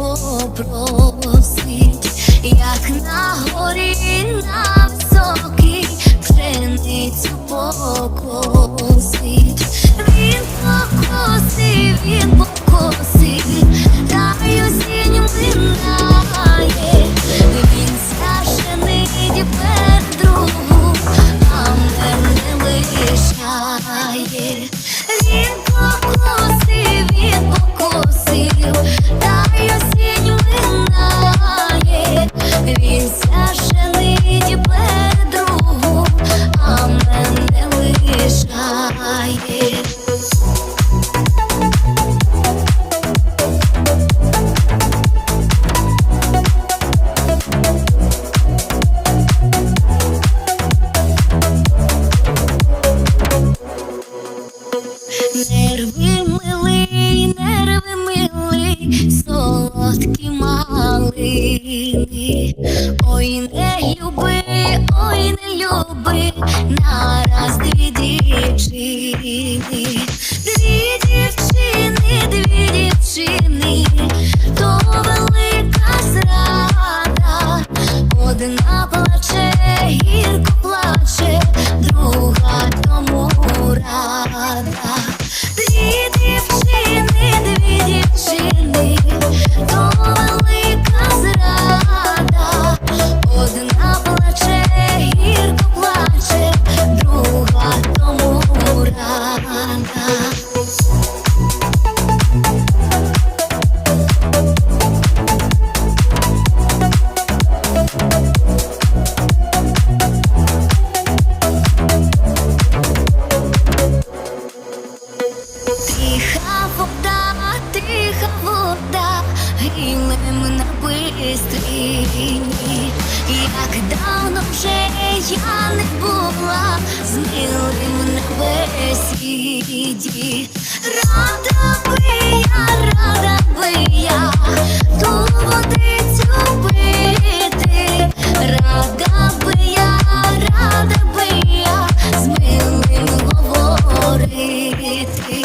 попросить, як на горі на високій пшеницю покой. Милий, мили, солодкі малини. Ой, не люби, ой, не люби, нараз дві дівчини, Тиха вода, тиха вода, гинем на бистрині, як давно вже я не була з милим на весіді, Рада би я, рада би я, ту водицю пити, рада би я, рада би я, з милим говорити.